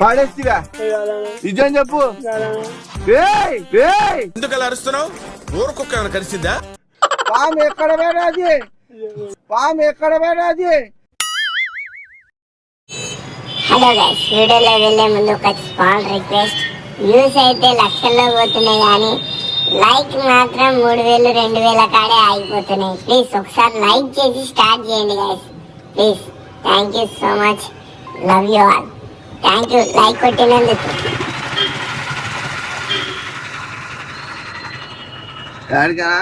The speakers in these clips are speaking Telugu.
పాడేస్తిగా. నిజం చెప్పు. ఏయ్ ఏయ్. ఎందుకు అలా అరుస్తున్నావు? ఊరకొక్క ఏమైనా కలిసిందా? పాము ఎక్కడ పోయినది పాము ఎక్కడ పోయినది హలో గైస్ వీడియోలో వెళ్ళే ముందు ఒక స్మాల్ రిక్వెస్ట్. వ్యూస్ అయితే లక్షల్లో పోతున్నాయి కానీ లైక్ మాత్రం మూడు వేలు రెండు వేల కాడే ఆగిపోతున్నాయి. ప్లీజ్ ఒకసారి లైక్ చేసి స్టార్ట్ చేయండి guys please. Thank you so much love you all thank you like కొట్టినందుకు. ఆడికనా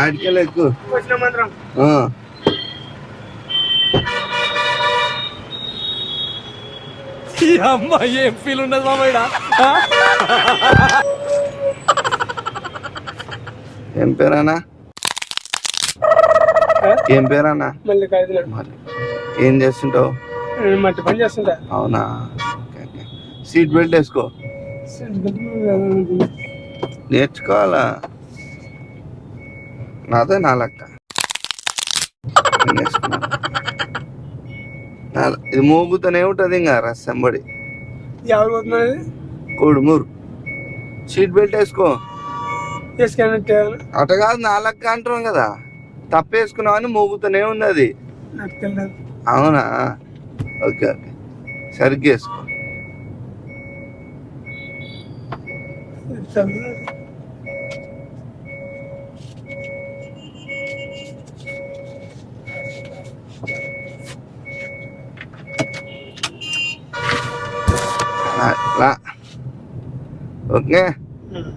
ఆడికెళ్ళి ఎక్కువ వచ్చిన మాత్రం అమ్మ ఏం ఫీల్ ఉండదు మామయ్య ఏం పేరన్నా ఏం పేరన్నా? ఏం చేస్తుంటావు? మట్టి పని చేస్తుంటా. అవునా. సీట్ బెల్ట్ వేసుకో. నేర్చుకోవాలా? నాదే నా లెక్క. ఇది మోగుతూనే ఉంటుంది ఇంకా రసంబడి కొడుమూరు. సీట్ బెల్ట్ వేసుకో. అట కాదు నా లెక్క అంటున్నాం కదా. తప్పేసుకున్నావు అని మోగుతూనే ఉన్నది. అవునా? Okay okay. సరిగ్గా. వేసుకో రా, రా. ఓకే?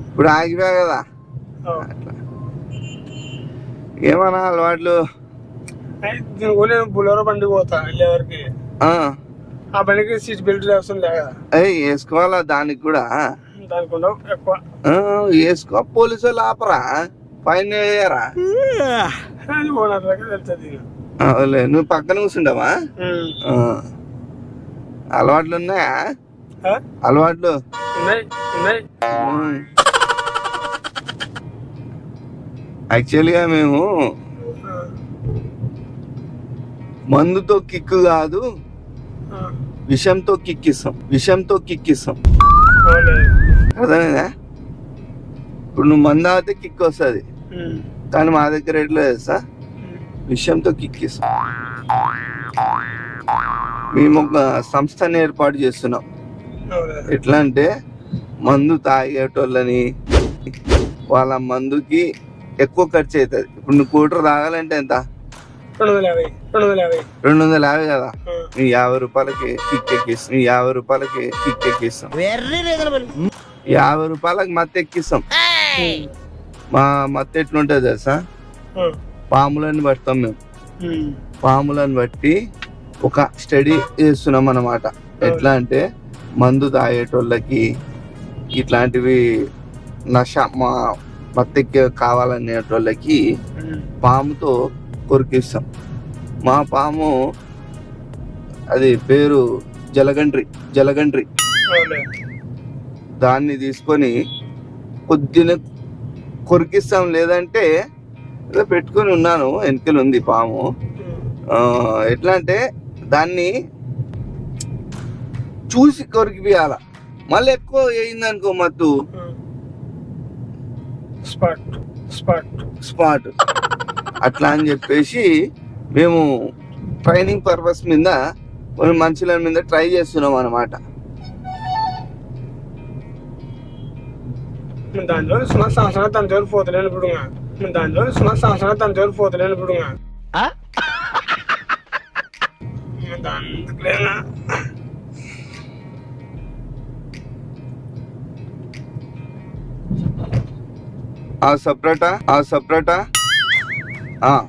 ఇప్పుడు ఆగిపోయా కదా? ఏమన్నా అలవాట్లు? నేను బులోరో బండికి పోతా వెళ్ళేవరకు ఆ, ఆ బండికి సీట్ బెల్ట్ అవసరం వేసుకోవాలా దానికి కూడా? దానికి ఎక్కువ. వేసుకో పోలీసు వాళ్ళు ఆపరా ఫైన్ వేయరా? నువ్వు పక్కన కూర్చుంటావా. అలవాట్లు ఉన్నాయా? అలవాట్లు? ఉన్నాయి ఉన్నాయి. యాక్చువల్గా మేము మందుతో కిక్కు కాదు విషంతో కిక్కిస్తాం విషంతో కిక్కిస్తాం అవునులే. అర్థమైందా? ఇప్పుడు నువ్వు మందు తాగితే కిక్ వస్తుంది. కానీ మా దగ్గర ఎట్లా ఉమ్, విషయంతో కిక్కిస్తాం మేము ఒక సంస్థని ఏర్పాటు చేస్తున్నాం. ఎట్లా అంటే మందు తాగేటోళ్ళని వాళ్ళ మందుకి ఎక్కువ ఖర్చు అవుతుంది ఇప్పుడు నువ్వు కూటర్ తాగాలంటే ఎంత? రెండు వందల యాభై. కదా? నీ యాభై రూపాయలకి కిక్ ఎక్కిస్తాం. నీ యాభై రూపాయలకి కిక్ ఎక్కిస్తాం. యాభై రూపాయలకి మత్తు ఎక్కిస్తాం. మా మత్తు ఎట్లుంటుంది తెలుసా? ఆ, పాములని పడతాం మేము. పాములను బట్టి ఒక స్టడీ చేస్తున్నాం అన్నమాట. ఎట్లా అంటే మందు తాగేటోళ్ళకి ఇట్లాంటివి నష మా మత్తెక్కి కావాలనేటోళ్ళకి ఉమ్, పాముతో కొరికిస్తాం. మా పాము అది పేరు జలగండ్రి జలగండ్రి. దాన్ని తీసుకొని కొద్దిన కొరికిస్తాం లేదంటే ఏదో పెట్టుకొని ఉన్నాను వెనకలు ఉంది పాము. ఎట్లా అంటే దాన్ని చూసి కొరికిపియాల మళ్ళీ ఎక్కువ వేయింది అనుకో మత్తు. స్పాట్ స్పాట్ స్పాట్ అట్లా అని చెప్పేసి మేము ట్రైనింగ్ పర్పస్ మీద కొన్ని మనుషుల మీద ట్రై చేస్తున్నాం అనమాట దాంట్లో సుమారు సంవత్సరాలు దాని జోలు పోతలేను ఇప్పుడు దాంట్లో సుమారు సంవత్సరాలు దాని జోలు పోతలేను ఇప్పుడు సపరేటా? ఆ సపరేటా? ఆ.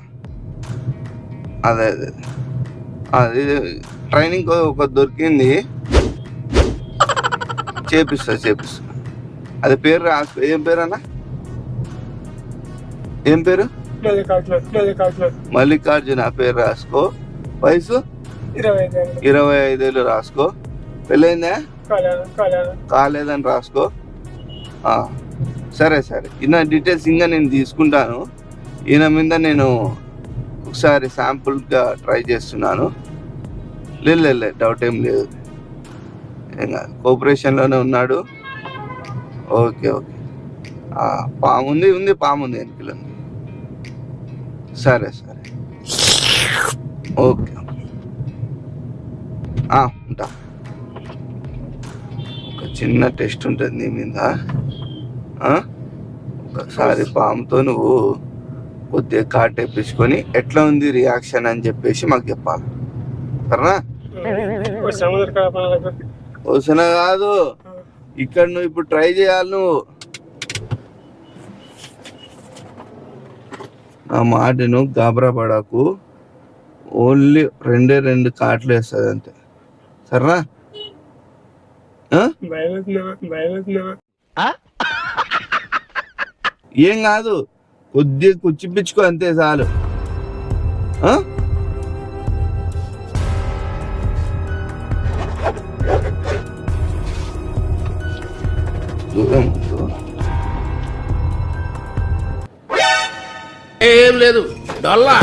అదే అదే. అది ట్రైనింగ్ ఒక దొరికింది. చేపిస్తా చేపిస్తా. అది పేరు ఏం పేరు అన్న? ఏం పేరు? మల్లికార్జున పేరు రాసుకో. వయసు? ఇరవై ఐదేళ్ళు రాసుకో. పెళ్ళైందా? కాలేదని రాసుకో. ఆ, సరే సరే. ఈయన డీటెయిల్స్ ఇంకా నేను తీసుకుంటాను. ఈయన మీద నేను ఒకసారి శాంపుల్గా ట్రై చేస్తున్నాను. లేదు లేదు లేదు. డౌట్ ఏం లేదు. ఏం కాదు. కోఆపరేషన్లోనే ఉన్నాడు. Okay okay. పాము ఉంది ఉంది పాము ఉంది వెనకలో ఉంది. సరే సరే. ఓకే ఉంటా. ఒక చిన్న టెస్ట్ ఉంటుంది నీ మీద. ఒకసారి పాముతో నువ్వు కొద్దిగా కాట్ తెప్పించుకొని ఎట్లా ఉంది రియాక్షన్ అని చెప్పేసి మాకు చెప్పాలి. సరేనా? వసిన కాదు. ఇక్కడ నువ్వు ఇప్పుడు ట్రై చేయాలి నువ్వు. నా మాటను గాబరా పడకు. ఓన్లీ రెండే రెండు కాట్లు వేస్తుంది అంతే. సరేనా? ఏం కాదు. కొద్దిగా కుచ్చిపించుకో అంతే చాలు. ఏం లేదు. డొల్లా.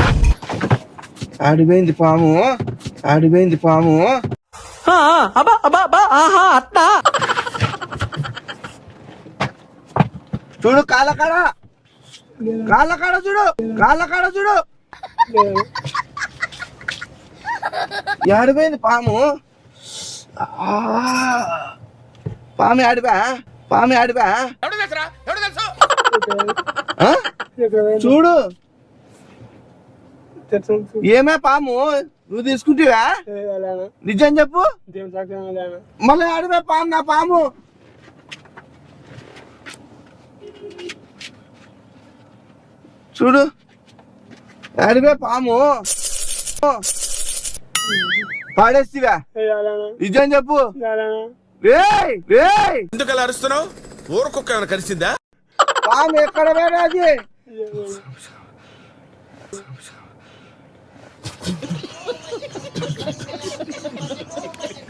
ఆడిపోయింది పాము. ఆడిపోయింది పాము. అబ్బా అబ్బా అబ్బా ఆహా అత్తా. చూడు కాలకాడ కాలకాడ చూడు కాలకాడ చూడు. ఆడిపోయింది పాము. ఆ, పాము ఆడిపా పాము ఆడిపా? చూడు. ఏమే పాము? నువ్వు తీసుకుంటావా? నిజం చెప్పు. మళ్ళీ ఆడిపా పాము నా పాము. చూడు. ఆడిపా పాము? పాడేస్తివా. నిజం చెప్పు. అలానా రేయ్ రేయ్. ఎందుకు అలా అరుస్తున్నావు? ఊరకొక్క ఏమైనా కలిసిందా పాము ఎక్కడ పోయినది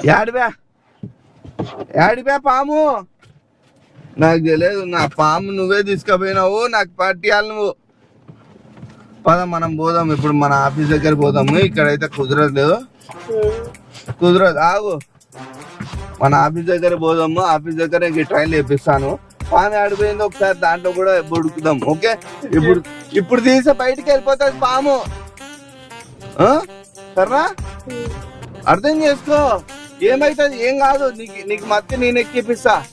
యాడిబా యాడిబా పాము? నాకు తెలియదు నా పాము నువ్వే తీసుకుపోయినావు నాకు పట్టియాలి నువ్వు. పద మనం పోదాం. ఇప్పుడు మన ఆఫీస్ దగ్గర పోదాము. ఇక్కడైతే కుదరదు. కుదరదు. ఆగు. మన ఆఫీస్ దగ్గర పోదాము. ఆఫీస్ దగ్గర ఇంక ట్రైన్ వేపిస్తాను పాము ఆడిపోయింది ఒకసారి దాంట్లో కూడా బుడుకుదాం. ఓకే? ఇప్పుడు ఇప్పుడు తీసి బయటికి వెళ్ళిపోతుంది పాము. ఆ? సరేనా? అర్థం చేసుకో. ఏమైతుంది? ఏం కాదు. నీకు నీకు మత్తి నేను ఎక్కిపిస్తా.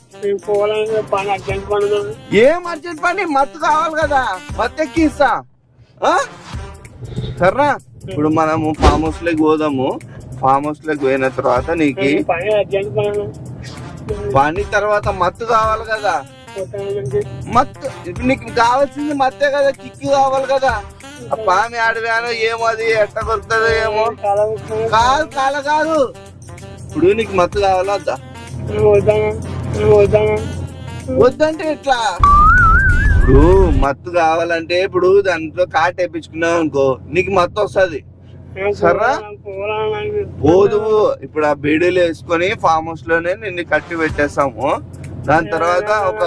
ఏం అర్జెంట్ పని? మత్తు కావాలి కదా. మత్తు ఎక్కిస్తా? సరేనా ఇప్పుడు మనము ఫామ్ హౌస్లోకి పోదాము. ఫామ్ హౌస్లోకి పోయిన తర్వాత నీకు పని తర్వాత మత్తు కావాలి కదా. మత్తు ఇప్పుడు నీకు కావాల్సింది మత్తే కదా కిక్కు కావాలి కదా. ఆ పామి ఆడవాను ఏమో అది ఎట్ట కొరుకుతుందో ఏమో. కాదు కాల కాదు. ఇప్పుడు నీకు మత్తు కావాలా వద్దా? వద్దంటే ఎట్లా? ఇప్పుడు మత్తు కావాలంటే ఇప్పుడు దాంట్లో కాట్ వేయించుకున్నావు అనుకో నీకు మత్తు వస్తుంది. పోవాలని పోదు. ఇప్పుడు ఆ బీడీలు వేసుకొని ఫామ్ హౌస్లోనే నిన్ను కట్టి పెట్టేస్తాము. దాని తర్వాత ఒక.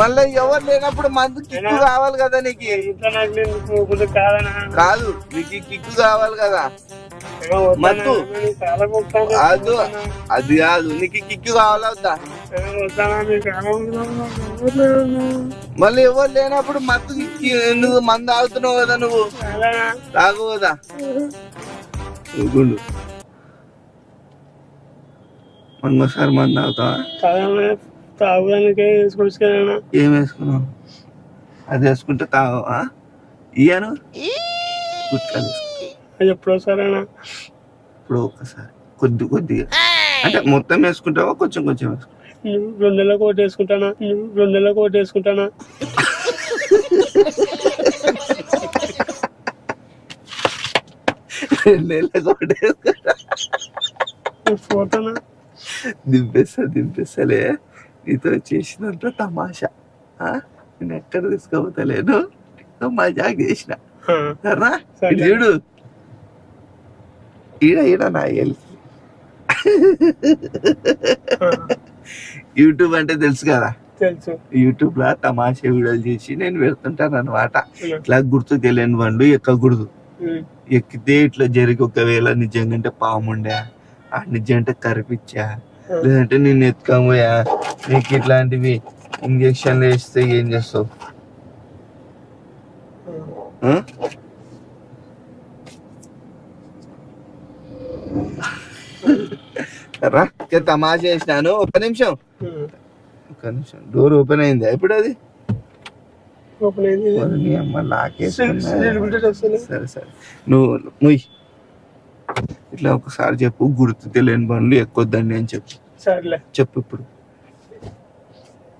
మళ్ళీ ఎవరు లేనప్పుడు మందు కిక్కు కావాలి కదా నీకు. కాదు నీకు కిక్కు కావాలి కదా? మత్తు. పోతాను. అది అది కాదు నీకు కిక్కు కావాలా. మళ్ళీ ఎవరు లేనప్పుడు మత్తు కిక్కి ఎందుకు మందు తాగుతున్నావు కదా నువ్వు? తాగు కదా మంది తాగుతావా? కాదన్నా, తాగడానికే ఏం వేసుకున్నావు? అది వేసుకుంటే తాగవా? ఇయ్యాను గుట్కాలు ఎప్పుడో సరేనా? ఇప్పుడు ఒక్కసారి కొద్ది కొద్దిగా. అంటే మొత్తం వేసుకుంటావా? కొంచెం కొంచెం వేసుకుంటావా? నువ్వు రెండు నెలలకు ఒకటి వేసుకుంటానా? నువ్వు రెండు నెలలకు ఒకటి వేసుకుంటానా? ఒకటి వేసుకుంటా. పోతానా దింపేస్తా దింపేస్తలే నీతో చేసినంత తమాషా. ఆ? నేను ఎక్కడ తీసుకోపోతలేను మజాక్ చేసిన. సరేనా. ఇటు చూడు. ఈడ ఈడ నా తెలుసు యూట్యూబ్ అంటే తెలుసు కదా? తెలుసు. యూట్యూబ్లో తమాషా వీడియోలు చేసి నేను వెళ్తుంటాను అనమాట ఇట్లా గుర్తు తెలియని బండు ఎక్కకూడదు. ఎక్కితే ఇట్లా జరిగి ఒకవేళ నిజంగా పాముండే ఆ నిజంగా కరిపించా లేదంటే నేను ఎత్తుకోబోయా నీకు ఇట్లాంటివి ఇంజక్షన్లు వేస్తే ఏం చేస్తావు? రా తమాషా చేసినాను ఒక్క నిమిషం. ఒక్క నిమిషం. డోర్ ఓపెన్ అయింది? ఇప్పుడు అది? ఓపెన్ అయింది. అమ్మ. సరే సరే నువ్వు ముయ్ ఇట్లా ఒకసారి చెప్పు గుర్తు తెలియని బండ్లు ఎక్కొద్దండి అని చెప్పు. సర్లే. చెప్పు ఇప్పుడు.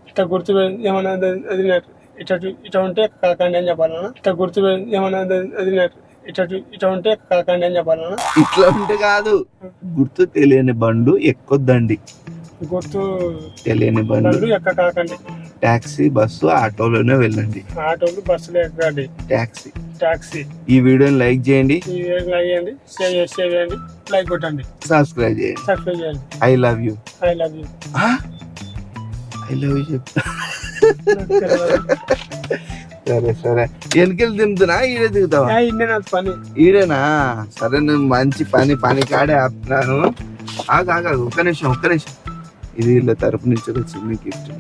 ఇట్లా గుర్తు ఏమన్నా అది- ఇట్లా ఇట్లా ఉంటే కాకండి అని చెప్పాలన్నా ఇట్లా గుర్తు ఏమన్నా అది- ఇట్లా ఇట్లా ఉంటే కాకండి అని చెప్పాలన్నా ఇట్లా ఉంటే కాదు. గుర్తు తెలియని బండు ఎక్కొద్దండి. గుర్తు తెలియని బండ్లు. ఎక్క కాకండి. టాక్సీ బస్సు ఆటోలోనే వెళ్ళండి. ఆటోలు బస్సులు ఎక్కండి టాక్సీ. టాక్సీ. ఈ వీడియోని లైక్ చేయండి. ఈ లైక్ షేర్ చేయండి లైక్ కొట్టండి. సబ్స్క్రైబ్ చేయండి. సబ్స్క్రైబ్ చేయండి. I love you. I love you. I love you చెప్తా సరే సరే వెనకెళ్ళి దింపుతున్నా ఈడే దిగుతావా పని ఈడేనా సరే నేను మంచి పని పని కాడే ఆపుతున్నాను ఆగు ఆగు. ఒక్క నిమిషం ఒక్క నిమిషం ఇది వీళ్ళ తరపు నుంచి చిన్న గిఫ్ట్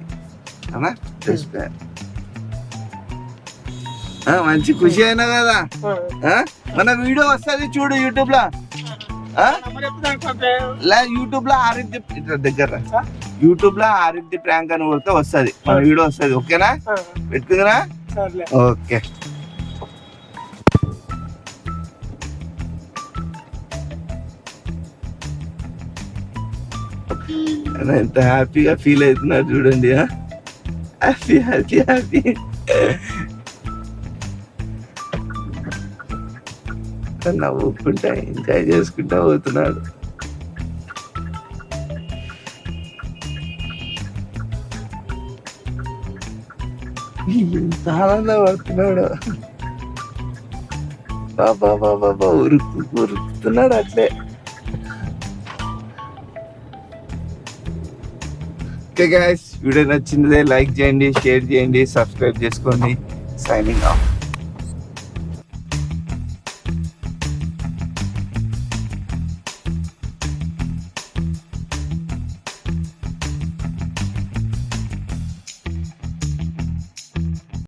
మంచి ఖుషి అయినా కదా ఆ? మన వీడియో వస్తుంది చూడు యూట్యూబ్లో యూట్యూబ్లో ఆరిఫ్ ది ఇట్లా దగ్గర. యూట్యూబ్లో ఆరిఫ్ ది ప్రాంక్ అని కొడితే వస్తుంది మన వీడియో వస్తుంది ఓకేనా పెట్టుకుందిరా సర్లే ఓకే. ఎంత హ్యాపీగా ఫీల్ అవుతున్నారు చూడండి హ్యాపీ హ్యాపీ హ్యాపీ. నవ్వుకుంటా ఎంజాయ్ చేసుకుంటా పోతున్నాడు. ఎంత ఆనందపడుతున్నాడు బాబా బాబా బాబా ఉరుకు ఉరుకుతున్నాడు అట్లే. ఓకే గాయస్ వీడియో నచ్చిందే లైక్ చేయండి షేర్ చేయండి సబ్స్క్రైబ్ చేసుకోండి. Signing off